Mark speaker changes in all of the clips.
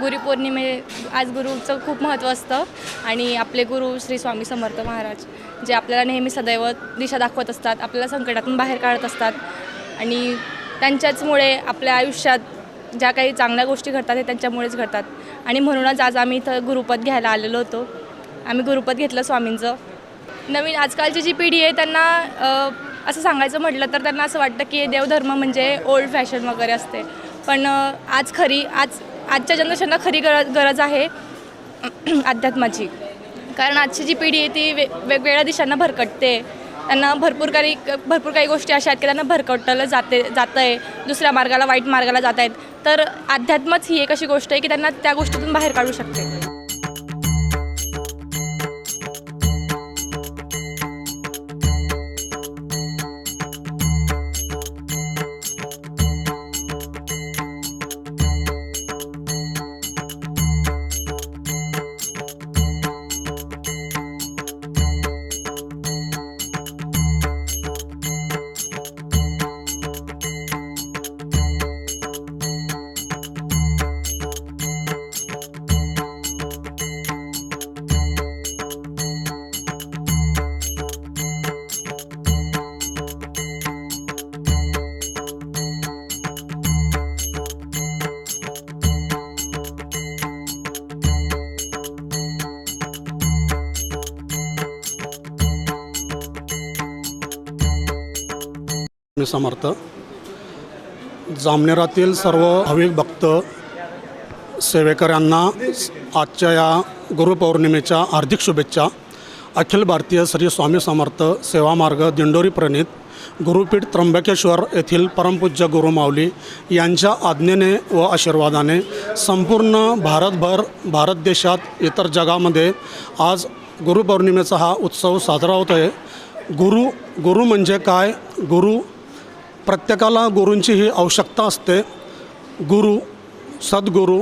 Speaker 1: गुरुपौर्णिमे आज गुरुचं खूप महत्त्व असतं. आणि आपले गुरु श्री स्वामी समर्थ महाराज जे आपल्याला नेहमी सदैव दिशा दाखवत असतात आपल्याला संकटातून बाहेर काढत असतात. आणि त्यांच्याचमुळे आपल्या आयुष्यात ज्या काही चांगल्या गोष्टी घडतात हे त्यांच्यामुळेच घडतात. आणि म्हणूनच आज आम्ही इथं गुरुपद घ्यायला आलेलो होतो. आम्ही गुरुपद घेतलं स्वामींचं. नवीन आजकालची जी पिढी आहे त्यांना असं सांगायचं म्हटलं तर त्यांना असं वाटतं की देवधर्म म्हणजे ओल्ड फॅशन वगैरे असते. पण आज खरी आज आजच्या जनरेशनला खरी गरज गरज आहे अध्यात्माची. कारण आजची जी पिढी आहे ती वे वेगवेगळ्या दिशांना भरकटते. त्यांना भरपूर काही भरपूर काही गोष्टी अशा आहेत की त्यांना भरकटलं जाते जातं आहे दुसऱ्या मार्गाला वाईट मार्गाला जात आहेत तर अध्यात्मच ही एक अशी गोष्ट आहे की त्यांना त्या गोष्टीतून बाहेर काढू शकते.
Speaker 2: मी समर्थ. जामनेरातील सर्व भाविक भक्त सेवेकऱ्यांना आजच्या या गुरुपौर्णिमेच्या हार्दिक शुभेच्छा. अखिल भारतीय श्री स्वामी समर्थ सेवा मार्ग दिंडोरी प्रणित गुरुपीठ त्र्यंबकेश्वर येथील परमपूज्य गुरुमाऊली यांच्या आज्ञेने व आशीर्वादाने संपूर्ण भारतभर भारत देशात इतर जगामध्ये आज गुरुपौर्णिमेचा हा उत्सव साजरा होतो आहे गुरु गुरु म्हणजे काय? गुरु प्रत्येकाला गुरूंची ही आवश्यकता असते. गुरु सद्गुरू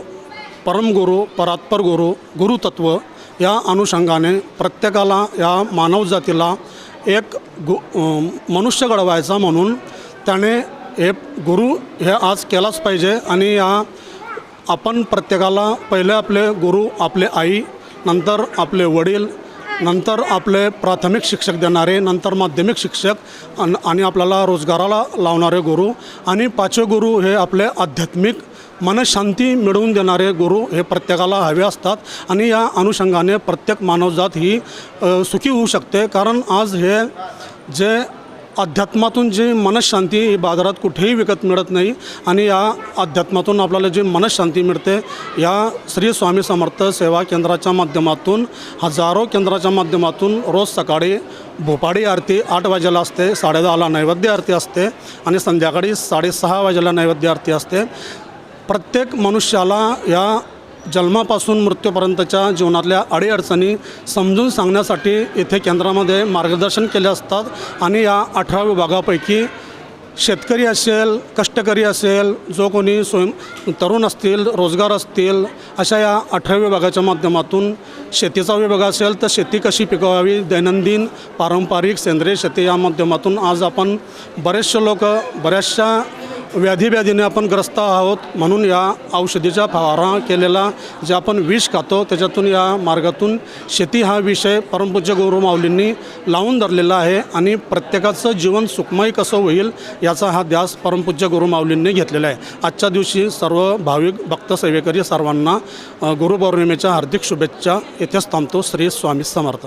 Speaker 2: परमगुरू परात्पर गुरु गुरुतत्व या अनुषंगाने प्रत्येकाला या मानवजातीला एक गु मनुष्य घडवायचा म्हणून त्याने हे गुरु हे आज केलाच पाहिजे आणि या आपण प्रत्येकाला पहिले आपले गुरु आपले आई नंतर आपले वडील नंतर आपले प्राथमिक शिक्षक देणारे नंतर माध्यमिक शिक्षक आणि आपल्याला रोजगाराला लावणारे गुरु आणि पाचवे गुरु हे आपले आध्यात्मिक मनशांती मिळवून देणारे गुरु हे प्रत्येकाला हवे असतात. आणि या अनुषंगाने प्रत्येक मानवजात ही सुखी होऊ शकते. कारण आज हे जे अध्यात्मातून जी मनशांती ही बाजारात कुठेही विकत मिळत नाही आणि या अध्यात्मातून आपल्याला जी मनशांती मिळते या श्री स्वामी समर्थ सेवा केंद्राच्या माध्यमातून हजारो केंद्राच्या माध्यमातून रोज सकाळी भोपाळी आरती आठ वाजेला असते साडेदहाला नैवेद्य आरती असते आणि संध्याकाळी साडेसहा वाजेला नैवेद्य आरती असते. प्रत्येक मनुष्याला या जन्मापासून मृत्यूपर्यंतच्या जीवनातल्या अडीअडचणी समजून सांगण्यासाठी येथे केंद्रामध्ये मार्गदर्शन केले असतात आणि या अठरा विभागापैकी शेतकरी असेल कष्टकरी असेल जो कोणी स्वयं तरुण असतील रोजगार असतील अशा या अठरा विभागाच्या माध्यमातून शेतीचा विभाग असेल तर शेती कशी पिकवावी दैनंदिन पारंपरिक सेंद्रिय शेती या माध्यमातून आज आपण बरेचसे लोक बऱ्याचशा व्याधीव्याधीने आपण ग्रस्त आहोत म्हणून या औषधीचा फवारा केलेला जे आपण विष खातो त्याच्यातून या मार्गातून शेती हा विषय परमपूज्य गुरुमाऊलींनी लावून धरलेला आहे आणि प्रत्येकाचं जीवन सुखमय कसं होईल याचा हा ध्यास परमपूज्य गुरुमाऊलींनी घेतलेला आहे. आजच्या दिवशी सर्व भाविक भक्त सेवेकरी सर्वांना गुरुपौर्णिमेच्या हार्दिक शुभेच्छा. येथेच थांबतो श्री स्वामी समर्थ.